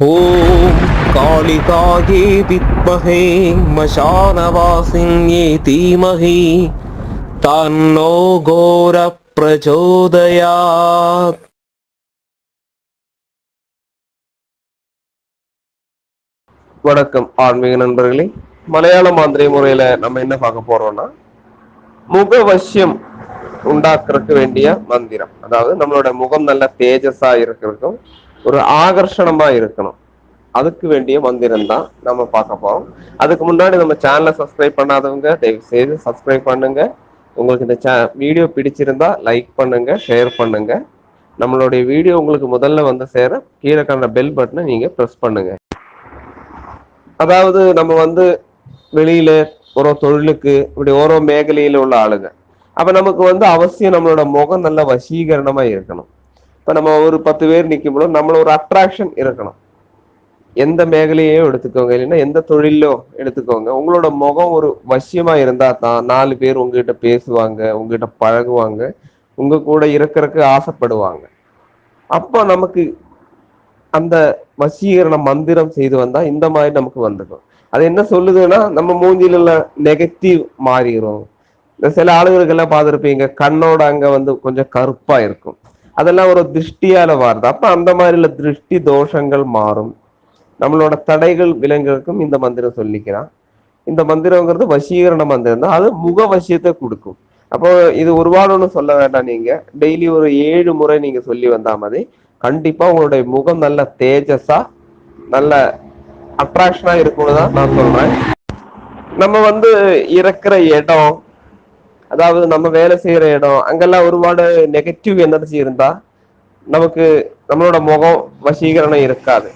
ॐ कालिकायै विद्महे मशानवासिन्ये धीमहि तन्नो घोरप्रचोदयात् வணக்கம் ஆன்மீக நண்பர்களே மலையாள மாந்திரை முறையில நம்ம என்ன பார்க்க போறோம்னா முகவசியம் உண்டாக்குறதுக்கு வேண்டிய மந்திரம் அதாவது நம்மளோட முகம் நல்ல தேஜஸா இருக்கிறதுக்கும் ஒரு ஆகர்ஷணமா இருக்கணும். அதுக்கு வேண்டிய மந்திரம் தான் நம்ம பார்க்க போறோம். அதுக்கு முன்னாடி நம்ம சேனலை சப்ஸ்கிரைப் பண்ணாதவங்க தயவு செய்து சப்ஸ்கிரைப் பண்ணுங்க. உங்களுக்கு இந்த சே வீடியோ பிடிச்சிருந்தா லைக் பண்ணுங்க ஷேர் பண்ணுங்க. நம்மளுடைய வீடியோ உங்களுக்கு முதல்ல வந்து சேர கீழே கண்ட பெல் பட்டனை நீங்க ப்ரெஸ் பண்ணுங்க. அதாவது நம்ம வந்து வெளியில ஒரு தொழிலுக்கு இப்படி ஓரோ மேகலையில உள்ள ஆளுங்க. அப்ப நமக்கு வந்து அவசியம் நம்மளோட முகம் நல்ல வசீகரணமா இருக்கணும். இப்போ நம்ம ஒரு பத்து பேர் நிற்கும்போது நம்மள ஒரு அட்ராக்ஷன் இருக்கணும். எந்த மேகலையோ எடுத்துக்கோங்க இல்லைன்னா எந்த தொழிலோ எடுத்துக்கோங்க. உங்களோட முகம் ஒரு வசியமா இருந்தா தான் நாலு பேர் உங்ககிட்ட பேசுவாங்க உங்ககிட்ட பழகுவாங்க உங்க கூட இருக்கிறதுக்கு ஆசைப்படுவாங்க. அப்போ நமக்கு அந்த வசீகரண மந்திரம் செய்து வந்தா இந்த மாதிரி நமக்கு வந்துடும். அது என்ன சொல்லுதுன்னா நம்ம மூஞ்சில உள்ள நெகட்டிவ் மாறிடும் இந்த சில ஆளுகளுக்கெல்லாம் பார்த்துருப்பீங்க கண்ணோட அங்க வந்து கொஞ்சம் கருப்பா இருக்கும். அதெல்லாம் ஒரு திருஷ்டியால மாறுது. அப்ப அந்த மாதிரி உள்ள திருஷ்டி தோஷங்கள் மாறும். நம்மளோட தடைகள் விலங்குகளுக்கும் இந்த மந்திரம் சொல்லிக்கிறான். இந்த மந்திரங்கிறது வசீகரண மந்திரம் தான். அது முக வசியத்தை கொடுக்கும். அப்போ இது ஒரு சொல்ல வேண்டாம் நீங்க. டெய்லி ஒரு ஏழு முறை நீங்க சொல்லி வந்தா மாதிரி கண்டிப்பா உங்களுடைய முகம் நல்ல தேஜஸா நல்ல அட்ராக்ஷனா இருக்கும்னு தான் நான் சொல்றேன். நம்ம வந்து இறக்குற இடம் அதாவது நம்ம வேலை செய்யற இடம் அங்கெல்லாம் ஒருபாடு நெகட்டிவ் எனர்ஜி இருந்தா நமக்கு நம்மளோட முகம் வசீகரணம் இருக்காது.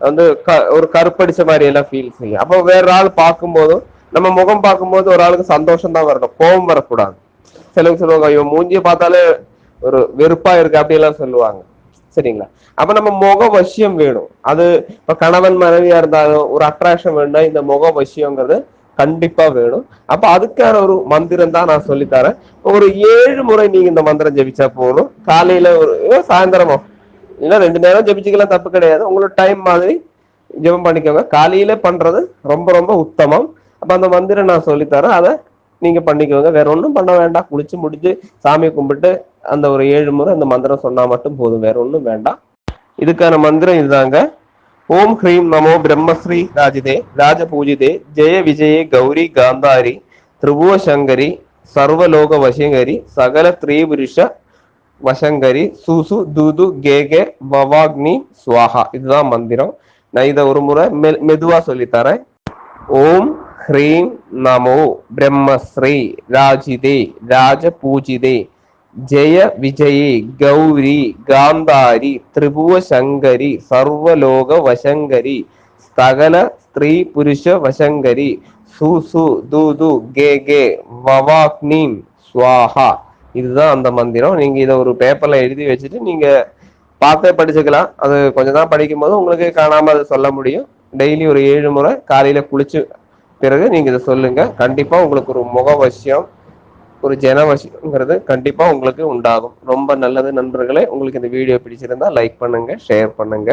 வந்து க ஒரு கருப்படிச்ச மாதிரி எல்லாம் ஃபீல் செய்யும். அப்போ வேற ஆள் பார்க்கும்போதும் நம்ம முகம் பார்க்கும்போது ஒரு ஆளுக்கு சந்தோஷம் தான் வரணும். கோபம் வரக்கூடாது. சிலவங்க சொல்லுவாங்க ஐயோ மூஞ்சியை பார்த்தாலே ஒரு வெறுப்பா இருக்கு அப்படி எல்லாம் சொல்லுவாங்க. சரிங்களா? அப்ப நம்ம முக வசியம் வேணும். அது இப்ப கணவன் மனைவியா இருந்தாலும் ஒரு அட்ராக்ஷன் வேணும்னா இந்த முக வசியங்கிறது கண்டிப்பா வேணும். அப்ப அதுக்கான ஒரு மந்திரம் தான் நான் சொல்லித்தரேன். ஒரு ஏழு முறை நீங்க இந்த மந்திரம் ஜெபிச்சா போதும். காலையில ஒரு சாயந்தரமோ? இல்ல ரெண்டு நேரம் ஜெபிச்சுக்கலாம் தப்பு கிடையாது. உங்களோட டைம் மாதிரி ஜெபம் பண்ணிக்கோங்க. காலையில பண்றது ரொம்ப ரொம்ப உத்தமம். அப்ப அந்த மந்திரம் நான் சொல்லித்தரேன். அதை நீங்க பண்ணிக்கோங்க. வேற ஒன்றும் பண்ண வேண்டாம். குளிச்சு முடிச்சு சாமியை கும்பிட்டு அந்த ஒரு ஏழு முறை அந்த மந்திரம் சொன்னா மட்டும் போதும். வேற ஒன்றும் வேண்டாம். இதுக்கான மந்திரம் இதுதாங்க. ஓம் ஹ்ரீம் நமோ பிரம்மஸ்ரீ ராஜிதே ராஜ பூஜிதே ஜெய விஜயே கௌரி காந்தாரி திரிபுவ சங்கரி சர்வலோக வசங்கரி சகல திரிபுருஷ வசங்கரி சுசு துது கேகே வவாக்னி ஸ்வாஹா இதுதான் மந்திரம் நான் இதை ஒரு முறை மெ- மெதுவா சொல்லித்தரேன் ஓம் ஹ்ரீம் நமோ பிரம்மஸ்ரீ ராஜிதே ராஜ பூஜிதே ஜெய விஜயே கௌரி காந்தாரி திரிபுவ சங்கரி சர்வலோக வசங்கரி ஸ்தகன ஸ்திரீ புருஷ வசங்கரி சுசு தூது கே கே வவாக்னீம் ஸ்வாஹா இதுதான் அந்த மந்திரம். நீங்க இதை ஒரு பேப்பர்ல எழுதி வச்சுட்டு நீங்க பார்த்தே படிச்சுக்கலாம். அது கொஞ்சம் தான் படிக்கும் போது உங்களுக்கு காணாம அதை சொல்ல முடியும். டெய்லி ஒரு ஏழு முறை காலையில குளிச்சு பிறகு நீங்க இதை சொல்லுங்க. கண்டிப்பா உங்களுக்கு ஒரு முகவசியம் ஒரு ஜனவசிங்கிறது கண்டிப்பா உங்களுக்கு உண்டாகும். ரொம்ப நல்லது நண்பர்களே. உங்களுக்கு இந்த வீடியோ பிடிச்சிருந்தா லைக் பண்ணுங்க ஷேர் பண்ணுங்க.